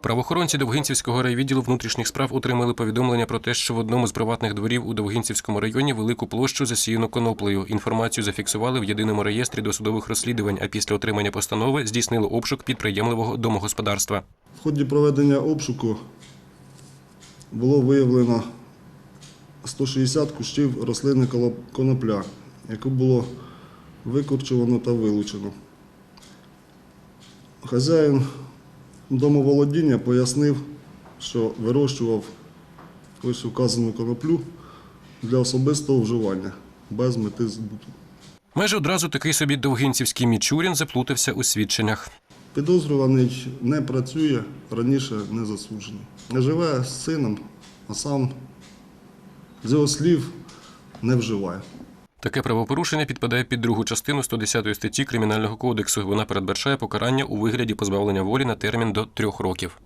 Правоохоронці Довгинцівського райвідділу внутрішніх справ отримали повідомлення про те, що в одному з приватних дворів у Довгинцівському районі велику площу засіяно коноплею. Інформацію зафіксували в єдиному реєстрі досудових розслідувань, а після отримання постанови здійснили обшук підприємливого домогосподарства. В ході проведення обшуку було виявлено 160 кущів рослини конопля, яку було викорчувано та вилучено. Хазяїн домоволодіння пояснив, що вирощував ось вказану коноплю для особистого вживання без мети збуту. Майже одразу такий собі довгинцівський Мічурін заплутався у свідченнях. Підозрюваний не працює, раніше не засуджений. Живе з сином, а сам з його слів не вживає. Таке правопорушення підпадає під другу частину 110 статті Кримінального кодексу. Вона передбачає покарання у вигляді позбавлення волі на термін до трьох років.